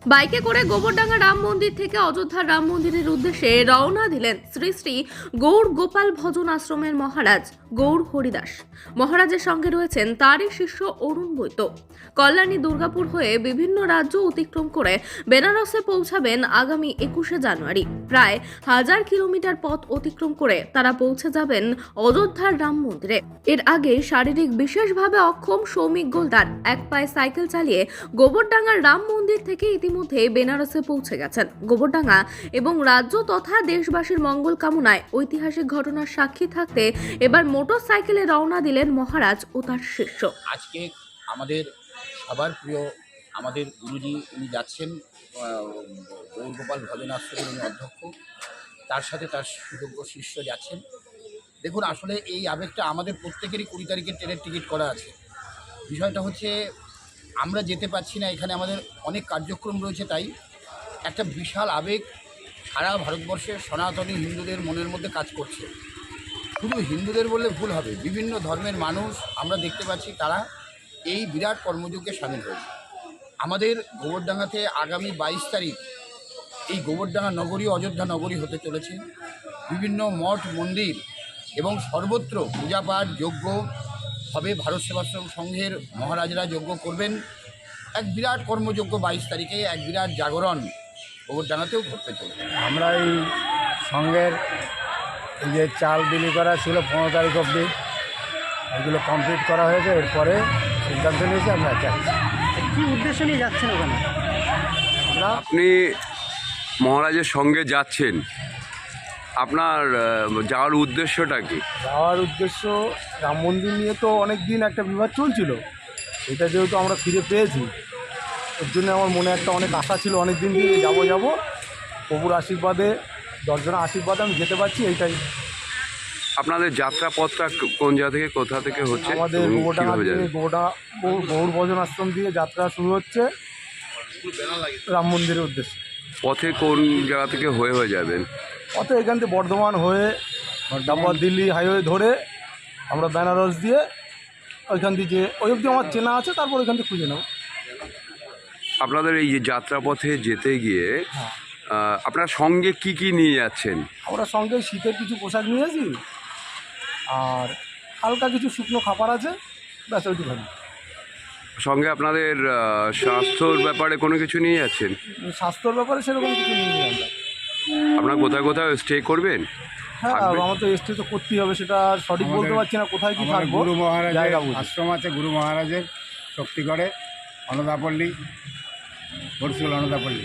বাইকে করে গোবরডাঙ্গা রাম মন্দির থেকে অযোধ্যার রাম মন্দিরের উদ্দেশ্যে রওনা দিলেন শ্রী শ্রী গৌর গোপাল ভজন আশ্রমের মহারাজ গৌর হরিদাস। মহারাজের সঙ্গে রয়েছেন তারই শিষ্য অরুণ বৈত কল্যাণী দুর্গাপুর হয়ে বিভিন্ন রাজ্য অতিক্রম করে বেনারসে পৌঁছাবেন আগামী একুশে জানুয়ারি। প্রায় হাজার কিলোমিটার পথ অতিক্রম করে তারা পৌঁছে যাবেন অযোধ্যার রাম মন্দিরে। এর আগে শারীরিক বিশেষভাবে অক্ষম সৌমিক গোলদার এক পায়ে সাইকেল চালিয়ে গোবরডাঙ্গার রাম মন্দির থেকে ইতিমধ্যে বেনারসে পৌঁছে গেছেন। গোবরডাঙ্গা এবং রাজ্য তথা দেশবাসীর মঙ্গল কামনায় ঐতিহাসিক ঘটনার সাক্ষী থাকতে এবার মোটর সাইকেলে রওনা দিলেন মহারাজ ও তার শিষ্য। আজকে আমাদের সবার প্রিয়, আমাদের গুরুজি উনি যাচ্ছেন গৌরগোপাল ভজন আশ্রমের উনি অধ্যক্ষ। তার সাথে তার সুযোগ্য শিষ্য যাচ্ছেন। দেখুন, আসলে এই আবেগটা আমাদের প্রত্যেকেরই কুড়ি তারিখে ট্রেনের টিকিট করা আছে। বিষয়টা হচ্ছে আমরা যেতে পারছি না, এখানে আমাদের অনেক কার্যক্রম রয়েছে তাই একটা বিশাল আবেগ সারা ভারতবর্ষের সনাতনী হিন্দুদের মনের মধ্যে কাজ করছে। শুধু হিন্দুদের বললে ভুল হবে, বিভিন্ন ধর্মের মানুষ আমরা দেখতে পাচ্ছি তারা এই বিরাট কর্মযজ্ঞে সামিল হয়েছে। আমাদের গোবরডাঙ্গাতে আগামী বাইশ তারিখ এই গোবরডাঙ্গা নগরী, অযোধ্যা নগরী হতে চলেছে। বিভিন্ন মঠ, মন্দির এবং সর্বত্র পূজাপাঠ, যজ্ঞ হবে। ভারত সেবাশ্রম সংঘের মহারাজরা যজ্ঞ করবেন। এক বিরাট কর্মযজ্ঞ বাইশ তারিখে এক বিরাট জাগরণ গোবরডাঙ্গাতেও ঘটতে চলেছে। আমরা এই সঙ্গের এই যে চাল বিলি করা ছিল পনেরো তারিখ অবধি এগুলো কমপ্লিট করা হয়েছে। এরপরে সিদ্ধান্ত নিয়েছি আমরা যাচ্ছি কি উদ্দেশ্য নিয়ে যাচ্ছেন ওখানে? আপনি মহারাজের সঙ্গে যাচ্ছেন। আপনার যাওয়ার উদ্দেশ্যটা কি? যাওয়ার উদ্দেশ্য রাম মন্দির নিয়ে তো অনেক দিন একটা বিবাদ চলছিল। এটা যেহেতু আমরা ফিরে পেয়েছি ওর জন্য আমার মনে একটা অনেক আশা ছিল অনেক দিন দিয়ে যাব যাব। প্রভুর আশীর্বাদে দশজনের আশীর্বাদে আমি যেতে পারছি এইটাই। আপনাদের যাত্রা পথটা কোন জায়গা থেকে কোথা থেকে হচ্ছে আমাদের থেকে যাবেন গৌর ভজন আশ্রম দিয়ে যাত্রা শুরু হচ্ছে রাম মন্দিরের উদ্দেশ্যে। পথে কোন জায়গা থেকে হয়ে হয়ে যাবেন অত এখান থেকে বর্ধমান হয়ে তারপর দিল্লি হাইওয়ে ধরে আমরা বেনারস দিয়ে ওইখান থেকে যে ওই অবধি আমার চেনা আছে তারপর ওইখান থেকে খুঁজে নেব। আপনাদের এই যে যাত্রা পথে যেতে গিয়ে হ্যাঁ। আহ, আপনার সঙ্গে কি কি নিয়ে যাচ্ছেন? আমরা সঙ্গে শীতের কিছু পোশাক নিয়েছি আর হালকা কিছু শুকনো খাবার আছে ব্যাস ওইটুখানি সঙ্গে আপনাদের স্বাস্থ্যর ব্যাপারে কোনো কিছু নিয়ে যাচ্ছেন? স্বাস্থ্যর ব্যাপারে সেরকম কিছু নিয়ে যাবেন আমরা আপনারা কোথায় কোথায় স্টে করবেন? হ্যাঁ? আমার তো স্টে তো করতেই হবে সেটা আর সঠিক বলতে পারছি না কোথায় কি থাকব। গুরু মহারাজের আশ্রম আছে গুরু মহারাজের শক্তিগড়ে অনদাপল্লী ঘটছিল অনদাপল্লী।